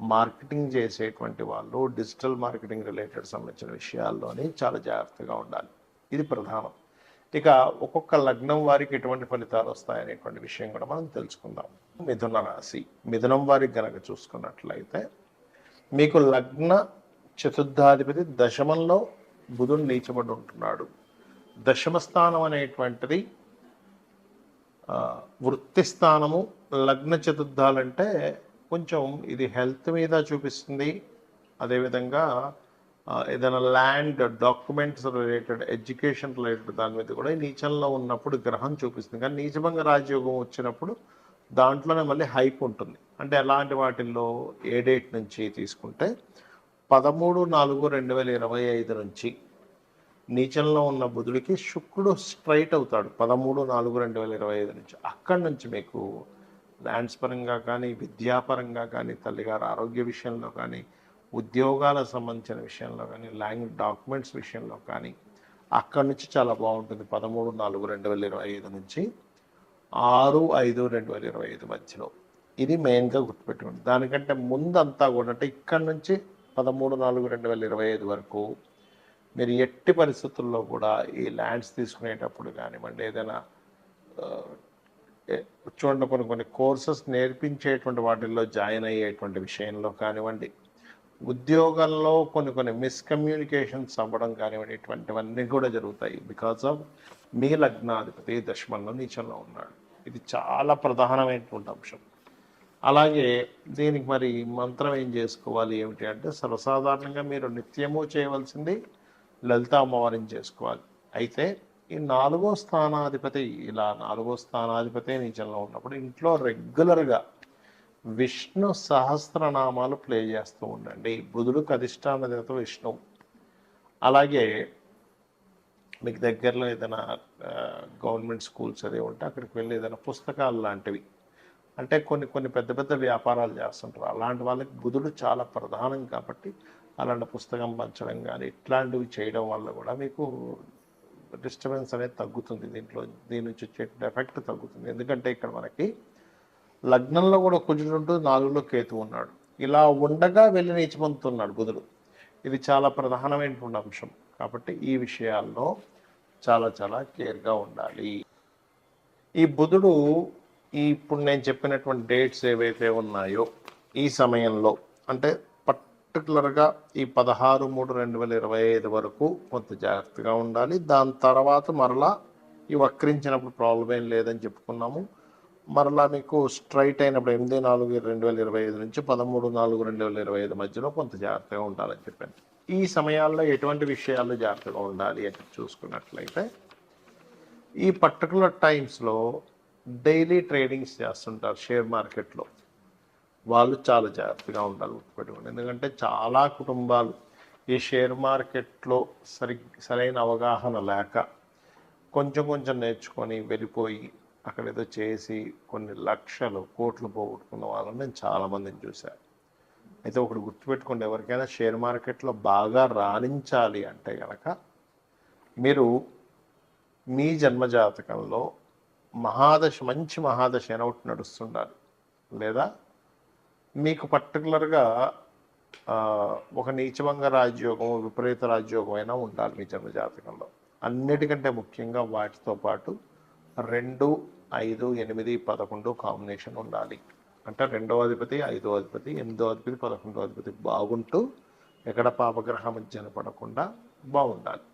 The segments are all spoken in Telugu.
మార్కెటింగ్ చేసేటువంటి వాళ్ళు డిజిటల్ మార్కెటింగ్ రిలేటెడ్ సంబంధించిన విషయాల్లోని చాలా జాగ్రత్తగా ఉండాలి. ఇది ప్రధానం. ఇక ఒక్కొక్క లగ్నం వారికి ఎటువంటి ఫలితాలు వస్తాయనేటువంటి విషయం కూడా మనం తెలుసుకుందాం. మిథున రాశి. మిథునం వారికి గనక చూసుకున్నట్లయితే మీకు లగ్న చతుర్థాధిపతి దశమంలో బుధుడు నీచబడి ఉంటున్నాడు. దశమ స్థానం అనేటువంటిది వృత్తి స్థానము లగ్న చతుర్థాలంటే కొంచెం ఇది హెల్త్ మీద చూపిస్తుంది. అదేవిధంగా ఏదైనా land documents related education related దాని మీద కూడా నీచంలో ఉన్నప్పుడు గ్రహం చూపిస్తుంది. కానీ నీచభంగ రాజయోగం వచ్చినప్పుడు దాంట్లోనే మళ్ళీ హైప్ ఉంటుంది. అంటే ఎలాంటి వాటిల్లో ఏ డేట్ నుంచి తీసుకుంటే పదమూడు నాలుగు రెండు వేల ఇరవై ఐదు నుంచి నీచంలో ఉన్న బుధుడికి శుక్రుడు స్ట్రైట్ అవుతాడు. పదమూడు నాలుగు రెండు వేల ఇరవై ఐదు నుంచి. అక్కడి నుంచి మీకు ల్యాండ్స్ పరంగా కానీ విద్యాపరంగా కానీ తల్లిగారు ఆరోగ్య విషయంలో కానీ ఉద్యోగాలకు సంబంధించిన విషయంలో కానీ లాంగ్వేజ్ డాక్యుమెంట్స్ విషయంలో కానీ అక్కడి నుంచి చాలా బాగుంటుంది. పదమూడు నాలుగు రెండు వేల ఇరవై ఐదు నుంచి ఆరు ఐదు రెండు వేల ఇరవై ఐదు మధ్యలో. ఇది మెయిన్గా గుర్తుపెట్టుకోండి. దానికంటే ముందంతా కూడా అంటే ఇక్కడ నుంచి పదమూడు నాలుగు రెండు వేల ఇరవై ఐదు వరకు మీరు ఎట్టి పరిస్థితుల్లో కూడా ఈ ల్యాండ్స్ తీసుకునేటప్పుడు కానివ్వండి ఏదైనా చూడండి కొన్ని కొన్ని కోర్సెస్ నేర్పించేటువంటి వాటిల్లో జాయిన్ అయ్యేటువంటి విషయంలో కానివ్వండి ఉద్యోగంలో కొన్ని కొన్ని మిస్కమ్యూనికేషన్స్ అవ్వడం కానివ్వండి ఇటువంటివన్నీ కూడా జరుగుతాయి బికాస్ ఆఫ్ మీ లగ్నాధిపతి దశమంలో నీచంలో ఉన్నాడు. ఇది చాలా ప్రధానమైనటువంటి అంశం. అలాగే దీనికి మరి మంత్రం ఏం చేసుకోవాలి ఏమిటి అంటే సర్వసాధారణంగా మీరు నిత్యము చేయవలసింది లలిత అమ్మవారిని చేసుకోవాలి. అయితే ఈ నాలుగో స్థానాధిపతి ఇలా నాలుగో స్థానాధిపతి నీచంలో ఉన్నప్పుడు ఇంట్లో రెగ్యులర్గా విష్ణు సహస్రనామాలు ప్లే చేస్తూ ఉండండి. బుధుడికి అధిష్టాన దేవత విష్ణు అలాగే మీకు దగ్గరలో ఏదైనా గవర్నమెంట్ స్కూల్స్ అది ఉంటే అక్కడికి వెళ్ళి ఏదైనా పుస్తకాలు లాంటివి. అంటే కొన్ని కొన్ని పెద్ద పెద్ద వ్యాపారాలు చేస్తుంటారు. అలాంటి వాళ్ళకి బుధుడు చాలా ప్రధానం కాబట్టి అలాంటి పుస్తకం పంచడం కానీ ఇట్లాంటివి చేయడం వల్ల కూడా మీకు డిస్టర్బెన్స్ అనేది తగ్గుతుంది దీంట్లో దీని నుంచి వచ్చే ఎఫెక్ట్ తగ్గుతుంది. ఎందుకంటే ఇక్కడ మనకి లగ్నంలో కూడా కుజుడు ఉంటుంది నాలుగులో కేతు ఉన్నాడు. ఇలా ఉండగా వెళ్ళి నీచి పొందుతున్నాడు బుధుడు. ఇది చాలా ప్రధానమైనటువంటి అంశం. కాబట్టి ఈ విషయాల్లో చాలా చాలా కేర్గా ఉండాలి. ఈ బుధుడు ఈ ఇప్పుడు నేను చెప్పినటువంటి డేట్స్ ఏవైతే ఉన్నాయో ఈ సమయంలో అంటే పర్టికులర్గా ఈ పదహారు మూడు రెండు వేల ఇరవై ఐదు వరకు కొంత జాగ్రత్తగా ఉండాలి. దాని తర్వాత మరలా ఈ వక్రించినప్పుడు ప్రాబ్లం ఏం లేదని చెప్పుకున్నాము. మరలా మీకు స్ట్రైట్ అయినప్పుడు ఎనిమిది నాలుగు రెండు వేల ఇరవై ఐదు నుంచి పదమూడు నాలుగు రెండు వేల ఇరవై ఐదు మధ్యలో కొంత జాగ్రత్తగా ఉండాలని చెప్పాను ఈ సమయాల్లో ఎటువంటి విషయాల్లో జాగ్రత్తగా ఉండాలి అని చూసుకున్నట్లయితే ఈ పర్టికులర్ టైమ్స్లో డైలీ ట్రేడింగ్స్ చేస్తుంటారు షేర్ మార్కెట్లో. వాళ్ళు చాలా జాగ్రత్తగా ఉండాలి గుర్తుపెట్టుకోండి. ఎందుకంటే చాలా కుటుంబాలు ఈ షేర్ మార్కెట్లో సరి సరైన అవగాహన లేక కొంచెం కొంచెం నేర్చుకొని వెళ్ళిపోయి అక్కడ ఏదో చేసి కొన్ని లక్షలు కోట్లు పోగొట్టుకున్న వాళ్ళని నేను చాలామందిని చూశాను అయితే ఒకటి గుర్తుపెట్టుకోండి ఎవరికైనా షేర్ మార్కెట్లో బాగా రాణించాలి అంటే కనుక మీరు మీ జన్మజాతకంలో మహాదశ మంచి మహాదశ అయిన ఒకటి నడుస్తుండాలి. లేదా మీకు పర్టికులర్గా ఒక నీచభంగ రాజ్యోగం విపరీత రాజ్యోగం అయినా ఉండాలి మీ జన్మజాతకంలో అన్నిటికంటే ముఖ్యంగా వాటితో పాటు రెండు ఐదు ఎనిమిది పదకొండు కాంబినేషన్ ఉండాలి. అంటే రెండో అధిపతి ఐదో అధిపతి ఎనిమిదో అధిపతి పదకొండో అధిపతి బాగుంటూ ఎక్కడ పాపగ్రహం మధ్యన పడకుండా బాగుండాలి.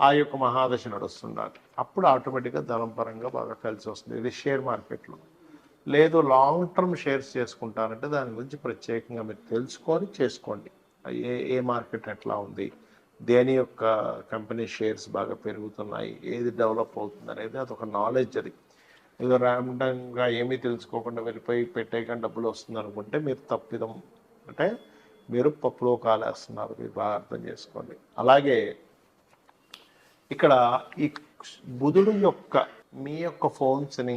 ఆ యొక్క మహాదశ నడుస్తుండాలి. అప్పుడు ఆటోమేటిక్గా ధనం పరంగా బాగా కలిసి వస్తుంది. ఇది షేర్ మార్కెట్లో. లేదు లాంగ్ టర్మ్ షేర్స్ చేసుకుంటారంటే దాని గురించి ప్రత్యేకంగా మీరు తెలుసుకొని చేసుకోండి. ఏ ఏ మార్కెట్ ఎట్లా ఉంది దేని యొక్క కంపెనీ షేర్స్ బాగా పెరుగుతున్నాయి ఏది డెవలప్ అవుతుంది అనేది అదొక నాలెడ్జ్ అది. ఏదో ర్యాండంగా ఏమీ తెలుసుకోకుండా వెళ్ళిపోయి పెట్టేయకుండా డబ్బులు వస్తుంది అనుకుంటే మీరు తప్పిదం అంటే మీరు పప్పులో కాలేస్తున్నారు మీరు బాగా అర్థం చేసుకోండి. అలాగే ఇక్కడ ఈ బుధుడు యొక్క మీ యొక్క ఫోన్స్ని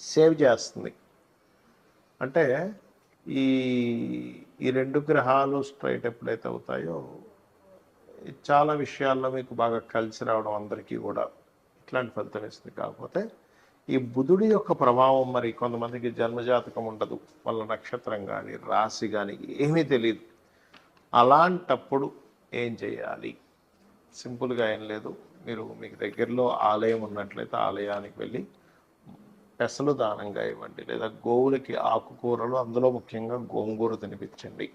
సేవ్ చేస్తుంది. అంటే ఈ ఈ రెండు గ్రహాలు స్ట్రైట్ ఎప్పుడైతే అవుతాయో చాలా విషయాల్లో మీకు బాగా కలిసి రావడం అందరికీ కూడా ఇట్లాంటి ఫలితం ఇస్తుంది. కాకపోతే ఈ బుధుడి యొక్క ప్రభావం మరి కొంతమందికి జన్మజాతకం ఉండదు. వాళ్ళ నక్షత్రం కానీ రాశి కానీ ఏమీ తెలియదు అలాంటప్పుడు ఏం చేయాలి? సింపుల్గా ఏం లేదు. మీరు మీకు దగ్గరలో ఆలయం ఉన్నట్లయితే ఆలయానికి వెళ్ళి పెసలు దానంగా ఇవ్వండి లేదా గోవులకి ఆకుకూరలు అందులో ముఖ్యంగా గోంగూర తినిపించండి.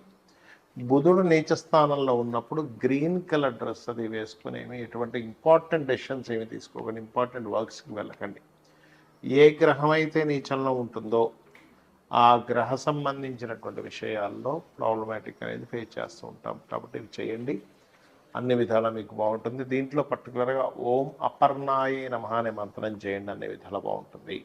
బుధుడు నీచ స్థానంలో ఉన్నప్పుడు గ్రీన్ కలర్ డ్రెస్ అది వేసుకుని ఏమి ఎటువంటి ఇంపార్టెంట్ డెసిషన్స్ ఏమి తీసుకోకండి ఇంపార్టెంట్ వర్క్స్కి వెళ్ళకండి. ఏ గ్రహం అయితే నీచంలో ఉంటుందో ఆ గ్రహ సంబంధించినటువంటి విషయాల్లో ప్రాబ్లమాటిక్ అనేది ఫేస్ చేస్తూ ఉంటాం. కాబట్టి ఇవి చేయండి. అన్ని విధాలా మీకు బాగుంటుంది. దీంట్లో పర్టికులర్గా ఓం అపర్ణాయి నమః అనే మంత్రం చేయండి. అన్ని విధాలా బాగుంటుంది.